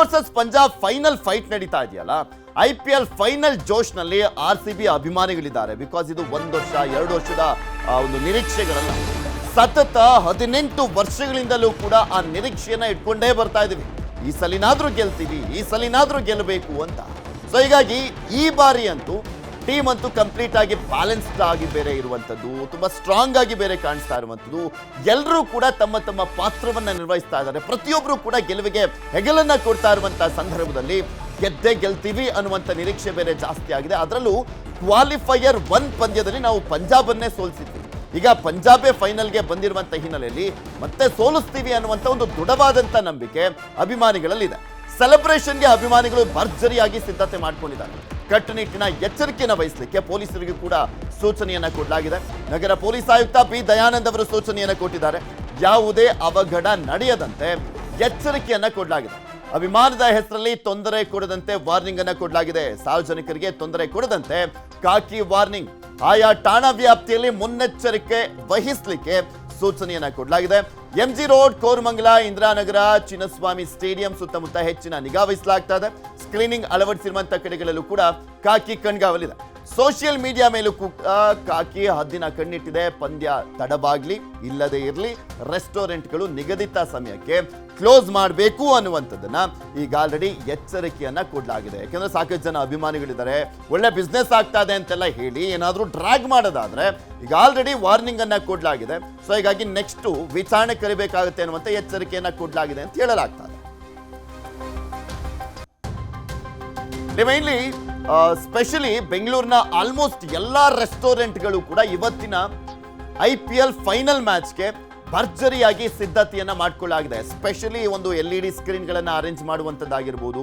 Versus Punjab final fight ನಡೀತಾ ಇದೆಯಲ್ಲ? I P L final ಜೋಶ್ನಲ್ಲಿ ಆರ್ ಸಿ ಬಿ ಅಭಿಮಾನಿಗಳಿದ್ದಾರೆ. ಬಿಕಾಸ್ ಇದು ಒಂದು ವರ್ಷ, ಎರಡು ವರ್ಷದ ಒಂದು ನಿರೀಕ್ಷೆಗಳಲ್ಲ. ಸತತ ಹದಿನೆಂಟು ವರ್ಷಗಳಿಂದಲೂ ಕೂಡ ಆ ನಿರೀಕ್ಷೆಯನ್ನ ಇಟ್ಕೊಂಡೇ ಬರ್ತಾ ಇದೀವಿ. ಈ ಸಲಿನಾದ್ರೂ ಗೆಲ್ತೀವಿ, ಈ ಸಲಿನಾದ್ರೂ ಗೆಲ್ಲಬೇಕು ಅಂತ. ಸೊ ಹೀಗಾಗಿ ಈ ಬಾರಿ ಅಂತೂ ಟೀಮ್ ಅಂತೂ ಕಂಪ್ಲೀಟ್ ಆಗಿ ಬ್ಯಾಲೆನ್ಸ್ಡ್ ಆಗಿ ಬೇರೆ ಇರುವಂಥದ್ದು, ತುಂಬ ಸ್ಟ್ರಾಂಗ್ ಆಗಿ ಬೇರೆ ಕಾಣಿಸ್ತಾ ಇರುವಂಥದ್ದು. ಎಲ್ಲರೂ ಕೂಡ ತಮ್ಮ ತಮ್ಮ ಪಾತ್ರವನ್ನು ನಿರ್ವಹಿಸ್ತಾ ಇದ್ದಾರೆ. ಪ್ರತಿಯೊಬ್ಬರು ಕೂಡ ಗೆಲುವಿಗೆ ಹೆಗಲನ್ನ ಕೊಡ್ತಾ ಇರುವಂಥ ಸಂದರ್ಭದಲ್ಲಿ ಗೆದ್ದೇ ಗೆಲ್ತೀವಿ ಅನ್ನುವಂಥ ನಿರೀಕ್ಷೆ ಬೇರೆ ಜಾಸ್ತಿ ಆಗಿದೆ. ಅದರಲ್ಲೂ ಕ್ವಾಲಿಫೈಯರ್ ಒನ್ ಪಂದ್ಯದಲ್ಲಿ ನಾವು ಪಂಜಾಬನ್ನೇ ಸೋಲಿಸಿದ್ವಿ. ಈಗ ಪಂಜಾಬೇ ಫೈನಲ್ಗೆ ಬಂದಿರುವಂಥ ಹಿನ್ನೆಲೆಯಲ್ಲಿ ಮತ್ತೆ ಸೋಲಿಸ್ತೀವಿ ಅನ್ನುವಂಥ ಒಂದು ದೃಢವಾದಂಥ ನಂಬಿಕೆ ಅಭಿಮಾನಿಗಳಲ್ಲಿದೆ. ಸೆಲೆಬ್ರೇಷನ್ಗೆ ಅಭಿಮಾನಿಗಳು ಭರ್ಜರಿಯಾಗಿ ಸಿದ್ಧತೆ ಮಾಡಿಕೊಂಡಿದ್ದಾರೆ. ಕಟ್ಟುನಿಟ್ಟಿನ ಎಚ್ಚರಿಕೆಯನ್ನು ವಹಿಸಲಿಕ್ಕೆ ಪೊಲೀಸರಿಗೂ ಕೂಡ ಸೂಚನೆಯನ್ನ ಕೊಡಲಾಗಿದೆ. ನಗರ ಪೊಲೀಸ್ ಆಯುಕ್ತ ಪಿ ದಯಾನಂದ್ ಅವರು ಸೂಚನೆಯನ್ನು ಕೊಟ್ಟಿದ್ದಾರೆ. ಯಾವುದೇ ಅವಘಡ ನಡೆಯದಂತೆ ಎಚ್ಚರಿಕೆಯನ್ನ ಕೊಡಲಾಗಿದೆ. ಅಭಿಮಾನದ ಹೆಸರಲ್ಲಿ ತೊಂದರೆ ಕೊಡದಂತೆ ವಾರ್ನಿಂಗ್ ಅನ್ನು ಕೊಡಲಾಗಿದೆ. ಸಾರ್ವಜನಿಕರಿಗೆ ತೊಂದರೆ ಕೊಡದಂತೆ ಕಾಕಿ ವಾರ್ನಿಂಗ್. ಆಯಾ ಠಾಣಾ ವ್ಯಾಪ್ತಿಯಲ್ಲಿ ಮುನ್ನೆಚ್ಚರಿಕೆ ವಹಿಸಲಿಕ್ಕೆ ಸೂಚನೆಯನ್ನ ಕೊಡಲಾಗಿದೆ. MG road Koramangala, Indiranagar, Chinnaswamy stadium ಸುತ್ತಮುತ್ತ ಹೆಚ್ಚಿನ ನಿಗಾ ವಹಿಸಲಾಗ್ತಾ ಇದೆ. ಸ್ಕ್ರೀನಿಂಗ್ ಅಳವಡಿಸಿರುವಂತಹ ಕಡೆಗಳಲ್ಲೂ ಕೂಡ ಕಾಕಿ ಕಣ್ಗಾವಲಿದೆ. ಸೋಷಿಯಲ್ ಮೀಡಿಯಾ ಮೇಲೂ ಕೂಡ ಕಾಕಿ ಹದ್ದಿನ ಕಣ್ಣಿಟ್ಟಿದೆ, ಪಂದ್ಯ ತಡವಾಗ್ಲಿ, ಇಲ್ಲದೆ ಇರಲಿ, ರೆಸ್ಟೋರೆಂಟ್ಗಳು ನಿಗದಿತ ಸಮಯಕ್ಕೆ ಕ್ಲೋಸ್ ಮಾಡಬೇಕು ಅನ್ನುವಂಥದ್ದನ್ನ ಈಗ ಆಲ್ರೆಡಿ ಎಚ್ಚರಿಕೆಯನ್ನ ಕೊಡಲಾಗಿದೆ. ಯಾಕಂದ್ರೆ ಸಾಕಷ್ಟು ಜನ ಅಭಿಮಾನಿಗಳಿದ್ದಾರೆ, ಒಳ್ಳೆ ಬಿಸ್ನೆಸ್ ಆಗ್ತಾ ಇದೆ ಅಂತೆಲ್ಲ ಹೇಳಿ ಏನಾದರೂ ಡ್ರ್ಯಾಗ್ ಮಾಡೋದಾದ್ರೆ ಈಗ ಆಲ್ರೆಡಿ ವಾರ್ನಿಂಗ್ ಅನ್ನ ಕೊಡಲಾಗಿದೆ. ಸೊ ಹೀಗಾಗಿ ನೆಕ್ಸ್ಟ್ ವಿಚಾರಣೆ ಕರಿಬೇಕಾಗುತ್ತೆ ಅನ್ನುವಂಥ ಎಚ್ಚರಿಕೆಯನ್ನ ಕೊಡಲಾಗಿದೆ ಅಂತ ಹೇಳಲಾಗ್ತದೆ. ಮೈನ್ಲಿ ಸ್ಪೆಷಲಿ ಬೆಂಗಳೂರಿನ ಆಲ್ಮೋಸ್ಟ್ ಎಲ್ಲ ರೆಸ್ಟೋರೆಂಟ್ಗಳು ಕೂಡ ಇವತ್ತಿನ ಐ ಪಿ ಎಲ್ ಫೈನಲ್ ಮ್ಯಾಚ್ಗೆ ಭರ್ಜರಿಯಾಗಿ ಸಿದ್ಧತೆಯನ್ನು ಮಾಡ್ಕೊಳ್ಳಾಗಿದೆ. ಸ್ಪೆಷಲಿ ಒಂದು ಎಲ್ ಇ ಡಿ ಸ್ಕ್ರೀನ್ಗಳನ್ನು ಅರೇಂಜ್ ಮಾಡುವಂಥದ್ದಾಗಿರ್ಬೋದು.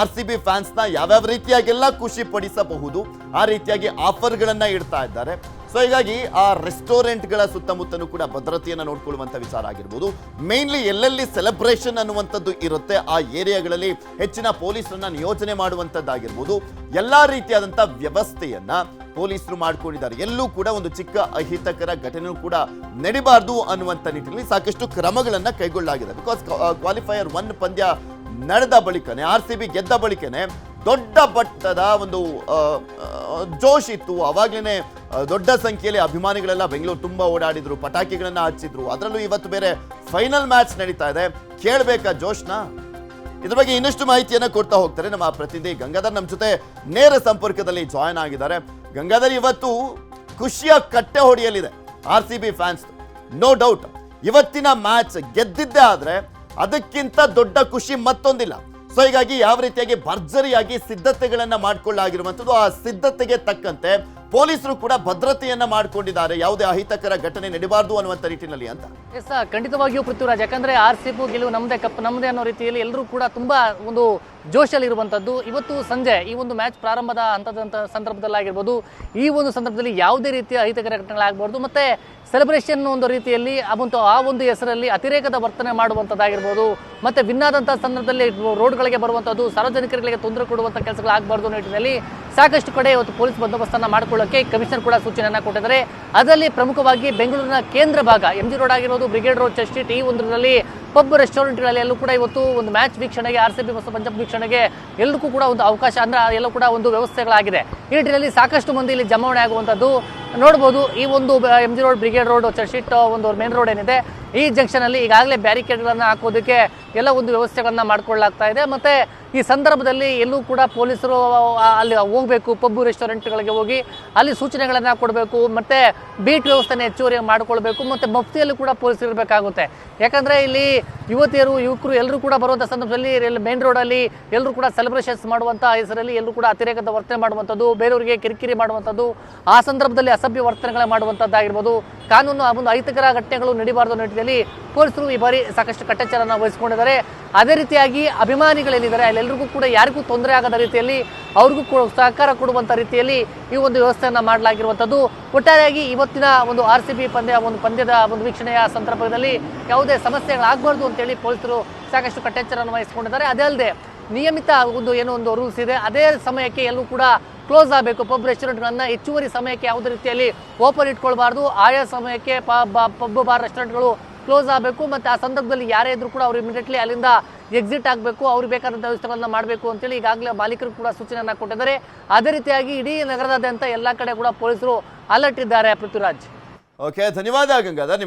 ಆರ್ ಸಿ ಬಿ ಫ್ಯಾನ್ಸ್ನ ಯಾವ್ಯಾವ ರೀತಿಯಾಗೆಲ್ಲ ಖುಷಿ ಪಡಿಸಬಹುದು, ಆ ರೀತಿಯಾಗಿ ಆಫರ್ಗಳನ್ನು ಇಡ್ತಾ ಇದ್ದಾರೆ. ಸೊ ಹೀಗಾಗಿ ಆ ರೆಸ್ಟೋರೆಂಟ್ಗಳ ಸುತ್ತಮುತ್ತಲೂ ಕೂಡ ಭದ್ರತೆಯನ್ನು ನೋಡ್ಕೊಳ್ಳುವಂಥ ವಿಚಾರ ಆಗಿರ್ಬೋದು. ಮೇನ್ಲಿ ಎಲ್ಲೆಲ್ಲಿ ಸೆಲೆಬ್ರೇಷನ್ ಅನ್ನುವಂಥದ್ದು ಇರುತ್ತೆ ಆ ಏರಿಯಾಗಳಲ್ಲಿ ಹೆಚ್ಚಿನ ಪೊಲೀಸರನ್ನ ನಿಯೋಜನೆ ಮಾಡುವಂಥದ್ದಾಗಿರ್ಬೋದು. ಎಲ್ಲ ರೀತಿಯಾದಂಥ ವ್ಯವಸ್ಥೆಯನ್ನ ಪೊಲೀಸರು ಮಾಡ್ಕೊಂಡಿದ್ದಾರೆ. ಎಲ್ಲೂ ಕೂಡ ಒಂದು ಚಿಕ್ಕ ಅಹಿತಕರ ಘಟನೆ ಕೂಡ ನಡಿಬಾರ್ದು ಅನ್ನುವಂಥ ನಿಟ್ಟಿನಲ್ಲಿ ಸಾಕಷ್ಟು ಕ್ರಮಗಳನ್ನು ಕೈಗೊಳ್ಳಲಾಗಿದೆ. ಬಿಕಾಸ್ ಕ್ವಾಲಿಫೈಯರ್ ಒನ್ ಪಂದ್ಯ ನಡೆದ ಬಳಿಕನೆ ಆರ್ ಸಿ ಬಿ ಗೆದ್ದ ಬಳಿಕನೇ ದೊಡ್ಡ ಮಟ್ಟದ ಒಂದು ಜೋಶ್ ಇತ್ತು. ಅವಾಗ್ಲೇನೆ ಆ, ದೊಡ್ಡ ಸಂಖ್ಯೆಯಲ್ಲಿ ಅಭಿಮಾನಿಗಳೆಲ್ಲ ಬೆಂಗಳೂರು ತುಂಬಾ ಓಡಾಡಿದ್ರು, ಪಟಾಕಿಗಳನ್ನ ಹಚ್ಚಿದ್ರು. ಅದರಲ್ಲೂ ಇವತ್ತು ಬೇರೆ ಫೈನಲ್ ಮ್ಯಾಚ್ ನಡೀತಾ ಇದೆ. ಕೇಳಬೇಕಾ ಜೋಶ್ನ? ಇದ್ರ ಬಗ್ಗೆ ಇನ್ನಷ್ಟು ಮಾಹಿತಿಯನ್ನ ಕೊಡ್ತಾ ಹೋಗ್ತಾರೆ ನಮ್ಮ ಪ್ರತಿನಿಧಿ ಗಂಗಾಧರ್. ನಮ್ಮ ಜೊತೆ ನೇರ ಸಂಪರ್ಕದಲ್ಲಿ ಜಾಯ್ನ್ ಆಗಿದ್ದಾರೆ. ಗಂಗಾಧರ್, ಇವತ್ತು ಖುಷಿಯ ಕಟ್ಟೆ ಹೊಡೆಯಲಿದೆ R C B fans no doubt ಇವತ್ತಿನ ಮ್ಯಾಚ್ ಗೆದ್ದಿದ್ದೇ ಆದ್ರೆ ಅದಕ್ಕಿಂತ ದೊಡ್ಡ ಖುಷಿ ಮತ್ತೊಂದಿಲ್ಲ. ಸೊ ಹೀಗಾಗಿ ಯಾವ ರೀತಿಯಾಗಿ ಭರ್ಜರಿಯಾಗಿ ಸಿದ್ಧತೆಗಳನ್ನ ಮಾಡ್ಕೊಳ್ಳಾಗಿರುವಂಥದ್ದು ಆ ಸಿದ್ಧತೆಗೆ ತಕ್ಕಂತೆ ಪೊಲೀಸರು ಕೂಡ ಭದ್ರತೆಯನ್ನ ಮಾಡಿಕೊಂಡಿದ್ದಾರೆ. ಯಾವುದೇ ಅಹಿತಕರ ಘಟನೆ ನಡಿಬಾರ್ದು ಅನ್ನುವಂತ ನಿಟ್ಟಿನಲ್ಲಿ ಅಂತ. ಎಸ್ ಖಂಡಿತವಾಗಿಯೂ ಪೃಥ್ವಿರಾಜ್, ಯಾಕಂದ್ರೆ ಆರ್ ಸಿ ಗೆಲುವು ನಮ್ಮದೇ ಕಪ್ ನಮ್ಮದೇ ಅನ್ನೋ ರೀತಿಯಲ್ಲಿ ಎಲ್ಲರೂ ಕೂಡ ತುಂಬಾ ಒಂದು ಜೋಶಲ್ಲಿ ಇರುವಂಥದ್ದು ಇವತ್ತು ಸಂಜೆ ಈ ಒಂದು ಮ್ಯಾಚ್ ಪ್ರಾರಂಭದ ಹಂತದಂತ ಸಂದರ್ಭದಲ್ಲಾಗಿರ್ಬೋದು, ಈ ಒಂದು ಸಂದರ್ಭದಲ್ಲಿ ಯಾವುದೇ ರೀತಿಯ ಅಹಿತಕರ ಘಟನೆಗಳಾಗಬಾರ್ದು. ಮತ್ತೆ ಸೆಲೆಬ್ರೇಷನ್ ಒಂದು ರೀತಿಯಲ್ಲಿ ಒಂದು, ಆ ಒಂದು ಹೆಸರಲ್ಲಿ ಅತಿರೇಕದ ವರ್ತನೆ ಮಾಡುವಂಥದ್ದಾಗಿರ್ಬೋದು ಮತ್ತೆ ವಿನ್ನಾದಂಥ ಸಂದರ್ಭದಲ್ಲಿ ರೋಡ್ಗಳಿಗೆ ಬರುವಂಥದ್ದು ಸಾರ್ವಜನಿಕರಿಗೆ ತೊಂದರೆ ಕೊಡುವಂಥ ಕೆಲಸಗಳಾಗಬಾರ್ದು ನಿಟ್ಟಿನಲ್ಲಿ ಸಾಕಷ್ಟು ಕಡೆ ಇವತ್ತು ಪೊಲೀಸ್ ಬಂದೋಬಸ್ತನ್ನು ಮಾಡಿಕೊಳ್ಳೋಕೆ ಕಮಿಷನರ್ ಕೂಡ ಸೂಚನೆಯನ್ನು ಕೊಟ್ಟಿದ್ದಾರೆ. ಅದರಲ್ಲಿ ಪ್ರಮುಖವಾಗಿ ಬೆಂಗಳೂರಿನ ಕೇಂದ್ರ ಭಾಗ ಎಂ ಜಿ ರೋಡ್ ಆಗಿರ್ಬೋದು ಬ್ರಿಗೇಡ್ ರೋಡ್ ಚರ್ಚ್ ಈ ಒಂದರಲ್ಲಿ ಪಬ್ ರೆಸ್ಟೋರೆಂಟ್ಗಳಲ್ಲಿ ಎಲ್ಲೂ ಕೂಡ ಇವತ್ತು ಒಂದು ಮ್ಯಾಚ್ ವೀಕ್ಷಣೆಗೆ ಆರ್ ಸಿ ಬಿ ಮತ್ತು ಪಂಜಾಬ್ ವೀಕ್ಷಣೆಗೆ ಎಲ್ಲಕ್ಕೂ ಕೂಡ ಒಂದು ಅವಕಾಶ, ಅಂದ್ರೆ ಎಲ್ಲೂ ಕೂಡ ಒಂದು ವ್ಯವಸ್ಥೆಗಳಾಗಿದೆ. ಈ ನಿಟ್ಟಿನಲ್ಲಿ ಸಾಕಷ್ಟು ಮಂದಿ ಇಲ್ಲಿ ಜಮಾವಣೆ ಆಗುವಂಥದ್ದು ನೋಡ್ಬೋದು ಈ ಒಂದು M G road brigade road church street ಒಂದು ಮೇನ್ ರೋಡ್ ಏನಿದೆ, ಈ ಜಂಕ್ಷನ್ ಅಲ್ಲಿ ಈಗಾಗಲೇ ಬ್ಯಾರಿಕೇಡ್ಗಳನ್ನು ಹಾಕೋದಕ್ಕೆ ಎಲ್ಲ ಒಂದು ವ್ಯವಸ್ಥೆಗಳನ್ನು ಮಾಡ್ಕೊಳ್ಳಾಗ್ತಾ ಇದೆ. ಮತ್ತೆ ಈ ಸಂದರ್ಭದಲ್ಲಿ ಎಲ್ಲೂ ಕೂಡ ಪೊಲೀಸರು ಅಲ್ಲಿ ಹೋಗಬೇಕು ಪಬ್ಬು ರೆಸ್ಟೋರೆಂಟ್ಗಳಿಗೆ ಹೋಗಿ ಅಲ್ಲಿ ಸೂಚನೆಗಳನ್ನು ಕೊಡಬೇಕು, ಮತ್ತೆ ಬೀಟ್ ವ್ಯವಸ್ಥೆನ ಹೆಚ್ಚುವರಿ ಮಾಡಿಕೊಳ್ಬೇಕು, ಮತ್ತೆ ಮಫ್ತಿಯಲ್ಲೂ ಕೂಡ ಪೊಲೀಸ್ ಇರಬೇಕಾಗುತ್ತೆ ಯಾಕಂದ್ರೆ ಇಲ್ಲಿ ಯುವತಿಯರು, ಯುವಕರು ಎಲ್ಲರೂ ಕೂಡ ಬರುವಂಥ ಸಂದರ್ಭದಲ್ಲಿ ಮೇನ್ ರೋಡಲ್ಲಿ ಎಲ್ಲರೂ ಕೂಡ ಸೆಲೆಬ್ರೇಷನ್ಸ್ ಮಾಡುವಂಥ ಹೆಸರಲ್ಲಿ ಎಲ್ಲರೂ ಕೂಡ ಅತಿರೇಕದ ವರ್ತನೆ ಮಾಡುವಂಥದ್ದು, ಬೇರೆಯವರಿಗೆ ಕಿರಿಕಿರಿ ಮಾಡುವಂಥದ್ದು, ಆ ಸಂದರ್ಭದಲ್ಲಿ ಅಸಭ್ಯ ವರ್ತನೆಗಳ ಮಾಡುವಂಥದ್ದಾಗಿರ್ಬೋದು ಕಾನೂನು ಒಂದು ಅಹಿತಕರ ಘಟನೆಗಳು ನಡೀಬಾರದು ನಿಟ್ಟಿನಲ್ಲಿ ಪೊಲೀಸರು ಈ ಬಾರಿ ಸಾಕಷ್ಟು ಕಟ್ಟೆಚ್ಚರನ ವಹಿಸಿಕೊಂಡಿದ್ದಾರೆ. ಅದೇ ರೀತಿಯಾಗಿ ಅಭಿಮಾನಿಗಳೇನಿದ್ದಾರೆ ಅಲ್ಲೆಲ್ಲರಿಗೂ ಕೂಡ ಯಾರಿಗೂ ತೊಂದರೆ ಆಗದ ರೀತಿಯಲ್ಲಿ ಅವ್ರಿಗೂ ಕೂಡ ಸಹಕಾರ ಕೊಡುವಂಥ ರೀತಿಯಲ್ಲಿ ಈ ಒಂದು ವ್ಯವಸ್ಥೆಯನ್ನು ಮಾಡಲಾಗಿರುವಂಥದ್ದು ಒಟ್ಟಾರೆಯಾಗಿ ಇವತ್ತಿನ ಒಂದು ಆರ್ ಸಿ ಬಿ ಪಂದ್ಯ, ಒಂದು ಪಂದ್ಯದ ಒಂದು ವೀಕ್ಷಣೆಯ ಸಂದರ್ಭದಲ್ಲಿ ಯಾವುದೇ ಸಮಸ್ಯೆಗಳಾಗಬಾರ್ದು ಅಂತೇಳಿ ಪೊಲೀಸರು ಸಾಕಷ್ಟು ಕಟ್ಟೆಚ್ಚರವನ್ನು ವಹಿಸಿಕೊಂಡಿದ್ದಾರೆ. ಅದೇ ಅಲ್ಲದೆ ನಿಯಮಿತ ಒಂದು ಏನೋ ಒಂದು ರೂಲ್ಸ್ ಇದೆ, ಅದೇ ಸಮಯಕ್ಕೆ ಎಲ್ಲೂ ಕೂಡ ಕ್ಲೋಸ್ ಆಗಬೇಕು. ಪಬ್ ರೆಸ್ಟೋರೆಂಟ್ಗಳನ್ನು ಹೆಚ್ಚುವರಿ ಸಮಯಕ್ಕೆ ಯಾವುದೇ ರೀತಿಯಲ್ಲಿ ಓಪನ್ ಇಟ್ಕೊಳ್ಬಾರ್ದು. ಆಯಾ ಸಮಯಕ್ಕೆ ಪಬ್ ಬಾರ್ ರೆಸ್ಟೋರೆಂಟ್ಗಳು ಕ್ಲೋಸ್ ಆಗಬೇಕು. ಮತ್ತು ಆ ಸಂದರ್ಭದಲ್ಲಿ ಯಾರೇ ಇದ್ರೂ ಕೂಡ ಅವ್ರು ಇಮಿಡಿಯೇಟ್ಲಿ ಅಲ್ಲಿಂದ ಎಕ್ಸಿಟ್ ಆಗಬೇಕು. ಅವ್ರಿಗೆ ಬೇಕಾದಂಥ ವ್ಯವಸ್ಥೆಗಳನ್ನು ಮಾಡಬೇಕು ಅಂತೇಳಿ ಈಗಾಗಲೇ ಮಾಲೀಕರು ಕೂಡ ಸೂಚನೆಯನ್ನು ಕೊಟ್ಟಿದ್ದಾರೆ. ಅದೇ ರೀತಿಯಾಗಿ ಇಡೀ ನಗರದಾದ್ಯಂತ ಎಲ್ಲ ಕಡೆ ಕೂಡ ಪೊಲೀಸರು ಅಲರ್ಟ್ ಇದ್ದಾರೆ, ಪೃಥ್ವಿರಾಜ್. ಓಕೆ ಧನ್ಯವಾದ ಗಂಗಾಧರ್.